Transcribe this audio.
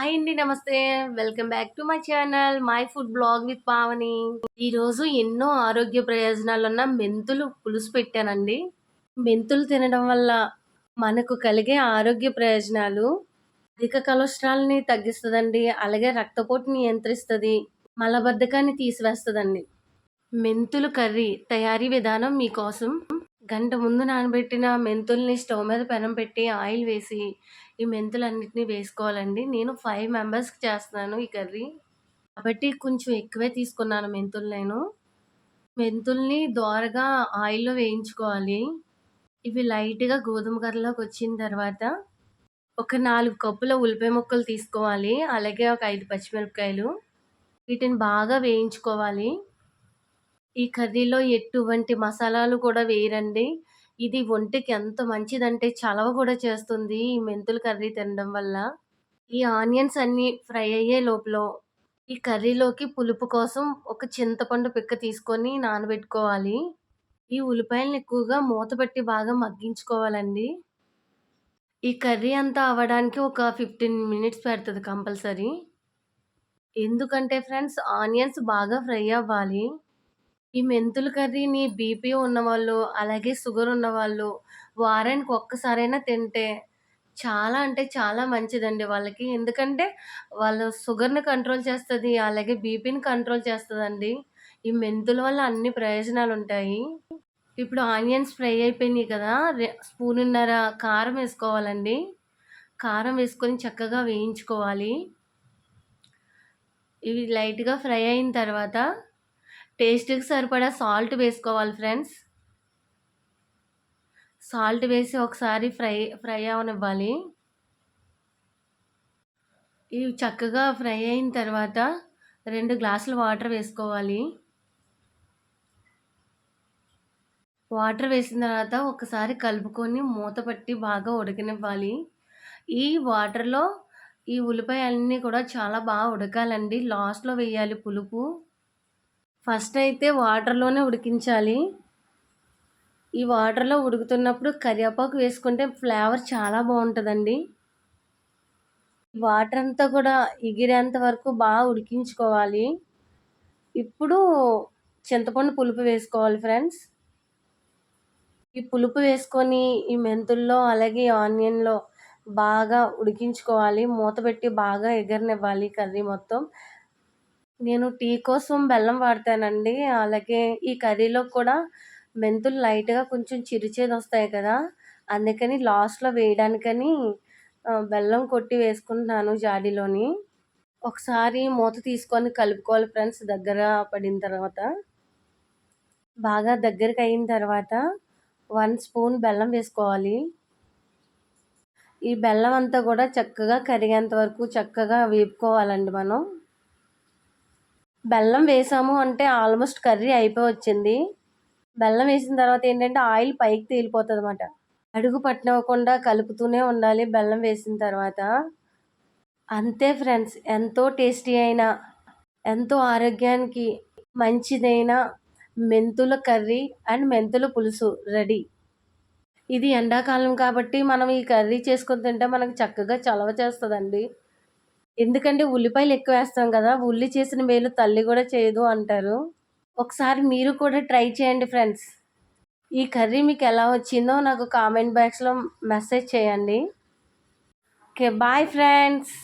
Hi అండి నమస్తే. Welcome back to my channel my food blog with Pavani. ఈరోజు ఎన్నో ఆరోగ్య ప్రయోజనాలు ఉన్న మెంతులు పులుసు పెట్టానండి. మెంతులు తినడం వల్ల మనకు కలిగే ఆరోగ్య ప్రయోజనాలు అధిక కొలెస్ట్రాల్ని తగ్గిస్తుందండి అలాగే రక్తపోటు నియంత్రిస్తుంది మలబద్ధకాన్ని తీసివేస్తుందండి. మెంతులు కర్రీ తయారీ విధానం మీకోసం గంట ముందు నానబెట్టిన మెంతుల్ని స్టవ్ మీద పెనం పెట్టి ఆయిల్ వేసి ఈ మెంతులన్నిటిని వేసుకోవాలండి. నేను ఫైవ్ మెంబర్స్కి చేస్తున్నాను ఈ కర్రీ. కాబట్టి కొంచెం ఎక్కువే తీసుకున్నాను మెంతులు నేను. మెంతుల్ని దోరగా ఆయిల్లో వేయించుకోవాలి. ఇవి లైట్గా గోధుమ కర్రలోకి వచ్చిన తర్వాత ఒక నాలుగు కప్పుల ఉల్లిపాయ ముక్కలు తీసుకోవాలి. అలాగే ఒక ఐదు పచ్చిమిరపకాయలు. వీటిని బాగా వేయించుకోవాలి. ఈ కర్రీలో ఎటువంటి మసాలాలు కూడా వేయరండి. ఇది ఒంటికి ఎంత మంచిదంటే చలవ కూడా చేస్తుంది ఈ మెంతులు కర్రీ తినడం వల్ల. ఈ ఆనియన్స్ అన్నీ ఫ్రై అయ్యే లోపల ఈ కర్రీలోకి పులుపు కోసం ఒక చింతపండు పిక్క తీసుకొని నానబెట్టుకోవాలి. ఈ ఉల్లిపాయలను ఎక్కువగా మూత పెట్టి బాగా మగ్గించుకోవాలండి. ఈ కర్రీ అంతా అవ్వడానికి ఒక ఫిఫ్టీన్ మినిట్స్ పెడుతుంది కంపల్సరీ. ఎందుకంటే ఫ్రెండ్స్ ఆనియన్స్ బాగా ఫ్రై అవ్వాలి. ఈ మెంతుల కర్రీని బీపీ ఉన్నవాళ్ళు, అలాగే షుగర్ ఉన్నవాళ్ళు వారానికి ఒక్కసారైనా తింటే చాలా అంటే చాలా మంచిదండి వాళ్ళకి. ఎందుకంటే వాళ్ళు షుగర్‌ని కంట్రోల్ చేస్తది. అలాగే బీపీని కంట్రోల్ చేస్తదండి. ఈ మెంతుల వల్ల అన్ని ప్రయోజనాలుంటాయి. ఇప్పుడు ఆనియన్స్ ఫ్రై అయిపోయినాయి కదా! రె స్పూనున్నర కారం వేసుకోవాలండి. కారం వేసుకొని చక్కగా వేయించుకోవాలి. ఇవి లైట్‌గా ఫ్రై అయిన తర్వాత టేస్ట్‌కి సరిపడా సాల్ట్ వేసుకోవాలి ఫ్రెండ్స్. సాల్ట్ వేసి ఒకసారి ఫ్రై ఫ్రై అవ్వనివ్వాలి. ఇవి చక్కగా ఫ్రై అయిన తర్వాత రెండు గ్లాసులు వాటర్ వేసుకోవాలి. వాటర్ వేసిన తర్వాత ఒకసారి కలుపుకొని మూత పట్టి బాగా ఉడకనివ్వాలి. ఈ వాటర్‌లో ఈ ఉల్లిపాయలన్నీ కూడా చాలా బాగా ఉడకాలండి. లాస్ట్‌లో వేయాలి పులుపు. ఫస్ట్ అయితే వాటర్‌లోనే ఉడికించాలి. ఈ వాటర్‌లో ఉడుకుతున్నప్పుడు కరివేపాకు వేసుకుంటే ఫ్లేవర్ చాలా బాగుంటుందండి వాటర్ అంతా కూడా ఎగిరేంత వరకు బాగా ఉడికించుకోవాలి. ఇప్పుడు చింతపండు పులుపు వేసుకోవాలి ఫ్రెండ్స్. ఈ పులుపు వేసుకొని ఈ మెంతుల్లో అలాగే ఆనియన్‌లో బాగా ఉడికించుకోవాలి. మూత పెట్టి బాగా ఎగరనివ్వాలి కర్రీ మొత్తం. నేను టీ కోసం బెల్లం వాడతానండి. అలాగే ఈ కర్రీలో కూడా మెంతులు లైట్‌గా కొంచెం వస్తాయి కదా! అందుకని లాస్ట్‌లో వేయడానికని బెల్లం కొట్టి వేసుకుంటున్నాను జాడీలోని. ఒకసారి మూత తీసుకొని కలుపుకోవాలి ఫ్రెండ్స్ దగ్గర పడిన తర్వాత. బాగా దగ్గరికి అయిన తర్వాత వన్ స్పూన్ బెల్లం వేసుకోవాలి. ఈ బెల్లం అంతా కూడా చక్కగా కరిగేంత వరకు చక్కగా వేపుకోవాలండి మనం. బెల్లం వేసాము అంటే ఆల్మోస్ట్ కర్రీ అయిపోవచ్చింది. బెల్లం వేసిన తర్వాత ఏంటంటే ఆయిల్ పైకి తేలిపోతుంది అనమాట అడుగు పట్టినవ్వకుండా కలుపుతూనే ఉండాలి బెల్లం వేసిన తర్వాత. అంతే ఫ్రెండ్స్ ఎంతో టేస్టీ అయిన ఎంతో ఆరోగ్యానికి మంచిదైన మెంతుల కర్రీ అండ్ మెంతుల పులుసు రెడీ. ఇది ఎండాకాలం కాబట్టి మనం ఈ కర్రీ చేసుకుని తింటే మనకు చక్కగా చలవ చేస్తుందండి. ఎందుకంటే ఉల్లిపాయలు ఎక్కువ వేస్తాం కదా ఉల్లి చేసిన మేలు తల్లి కూడా చేయదు అంటారు. ఒకసారి మీరు కూడా ట్రై చేయండి ఫ్రెండ్స్. ఈ కర్రీ మీకు ఎలా వచ్చిందో నాకు కామెంట్ బాక్స్లో మెసేజ్ చేయండి. Okay bye friends.